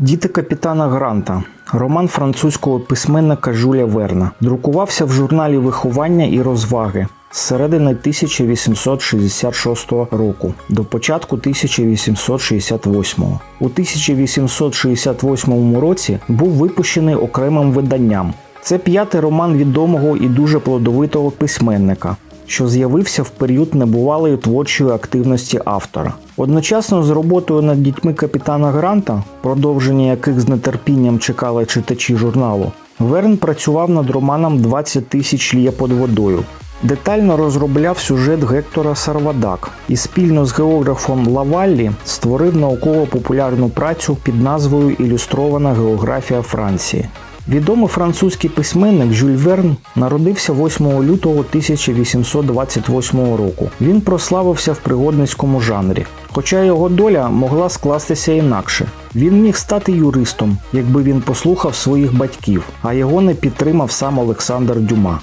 Діти капітана Гранта. Роман французького письменника Жюля Верна друкувався в журналі Виховання і розваги з середини 1866 року до початку 1868. У 1868 році був випущений окремим виданням. Це п'ятий роман відомого і дуже плодовитого письменника, що з'явився в період небувалої творчої активності автора. Одночасно з роботою над дітьми капітана Гранта, продовження яких з нетерпінням чекали читачі журналу, Верн працював над романом «20 тисяч лє під водою. Детально розробляв сюжет Гектора Сарвадак і спільно з географом Лаваллі створив науково-популярну працю під назвою Ілюстрована географія Франції. Відомий французький письменник Жюль Верн народився 8 лютого 1828 року. Він прославився в пригодницькому жанрі. Хоча його доля могла скластися інакше. Він міг стати юристом, якби він послухав своїх батьків, а його не підтримав сам Олександр Дюма.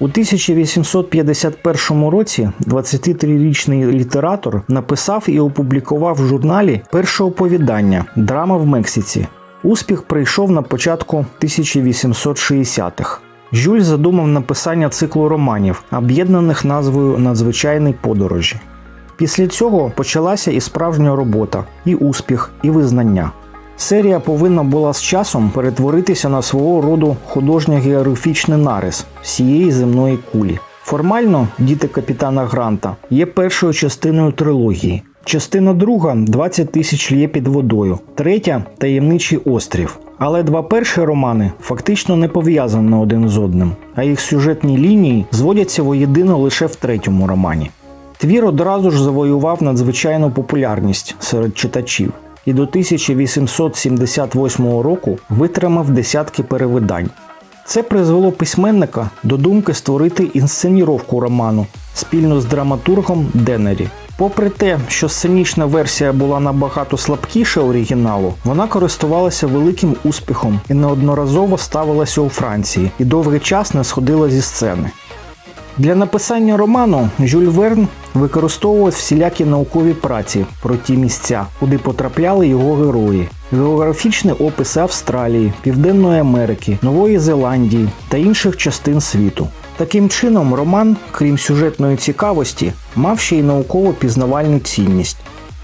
У 1851 році 23-річний літератор написав і опублікував в журналі перше оповідання Драма в Мексиці. Успіх прийшов на початку 1860-х. Жюль задумав написання циклу романів, об'єднаних назвою Надзвичайні подорожі. Після цього почалася і справжня робота, і успіх, і визнання. Серія повинна була з часом перетворитися на свого роду художньо-географічний нарис всієї земної кулі. Формально діти капітана Гранта є першою частиною трилогії. Частина друга 20 тисяч лє під водою, третя таємничий острів. Але два перші романи фактично не пов'язані один з одним, а їх сюжетні лінії зводяться воєдино лише в третьому романі. Твір одразу ж завоював надзвичайну популярність серед читачів і до 1878 року витримав десятки перевидань. Це призвело письменника до думки створити інсценіровку роману спільно з драматургом Денері. Попри те, що сценічна версія була набагато слабкіша оригіналу, вона користувалася великим успіхом і неодноразово ставилася у Франції і довгий час не сходила зі сцени. Для написання роману Жюль Верн використовував всілякі наукові праці про ті місця, куди потрапляли його герої, географічні описи Австралії, Південної Америки, Нової Зеландії та інших частин світу. Таким чином, роман, крім сюжетної цікавості, мав ще й науково-пізнавальну цінність.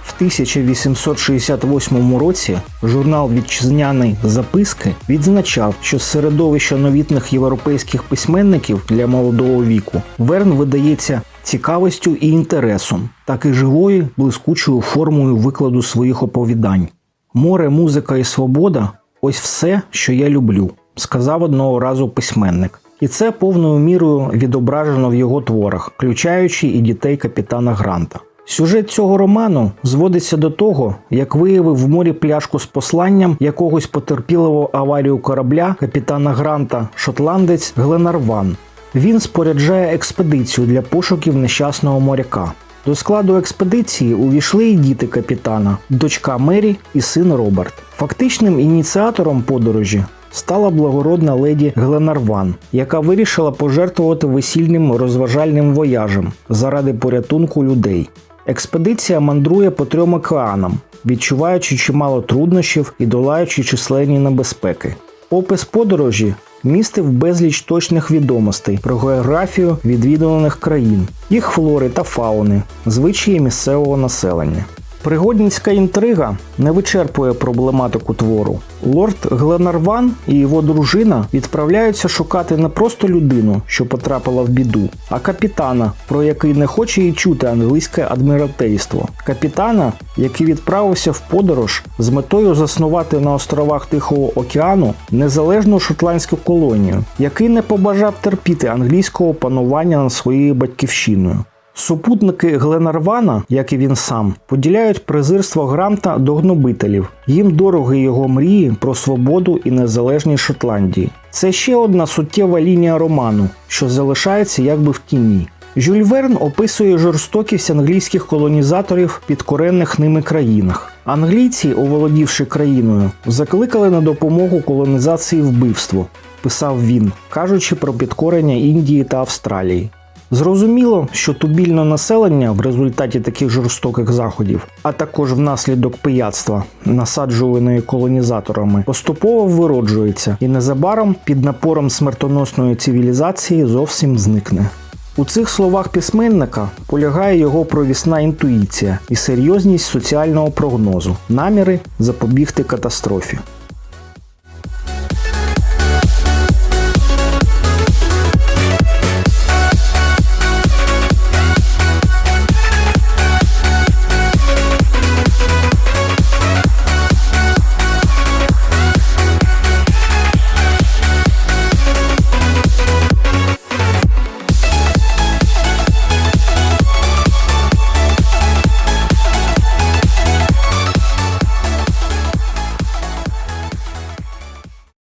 В 1868 році журнал Вітчизняний записки відзначав, що з середовища новітних європейських письменників для молодого віку Верн видається цікавістю і інтересом, так і живою, блискучою формою викладу своїх оповідань. Море, музика і свобода ось все, що я люблю, сказав одного разу письменник. І це повною мірою відображено в його творах, включаючи і дітей капітана Гранта. Сюжет цього роману зводиться до того, як виявив в морі пляшку з посланням якогось потерпілого аварію корабля капітана Гранта, шотландець Гленарван. Він споряджає експедицію для пошуків нещасного моряка. До складу експедиції увійшли і діти капітана, дочка Мері і син Роберт. Фактичним ініціатором подорожі стала благородна леді Гленарван, яка вирішила пожертвувати весільним розважальним вояжем заради порятунку людей. Експедиція мандрує по трьом океанам, відчуваючи чимало труднощів і долаючи численні небезпеки. Опис подорожі містив безліч точних відомостей про географію відвідуваних країн, їх флори та фауни, звичаї місцевого населення. Пригодницька інтрига не вичерпує проблематику твору. Лорд Гленарван і його дружина відправляються шукати не просто людину, що потрапила в біду, а капітана, про який не хоче і чути англійське адміралтейство. Капітана, який відправився в подорож з метою заснувати на островах Тихого океану незалежну шотландську колонію, який не побажав терпіти англійського панування над своєю батьківщиною. Супутники Гленарвана, як і він сам, поділяють презирство Гранта до гнобителів. Їм дорогі його мрії про свободу і незалежність Шотландії. Це ще одна суттєва лінія роману, що залишається якби в тіні. Жюль Верн описує жорстокість англійських колонізаторів в підкоренних ними країнах. Англійці, оволодівши країною, закликали на допомогу колонізації вбивство, писав він, кажучи про підкорення Індії та Австралії. Зрозуміло, що тубільне населення в результаті таких жорстоких заходів, а також внаслідок пияцтва, насаджуваної колонізаторами, поступово вироджується і незабаром під напором смертоносної цивілізації зовсім зникне. У цих словах письменника полягає його провісна інтуїція і серйозність соціального прогнозу, наміри запобігти катастрофі.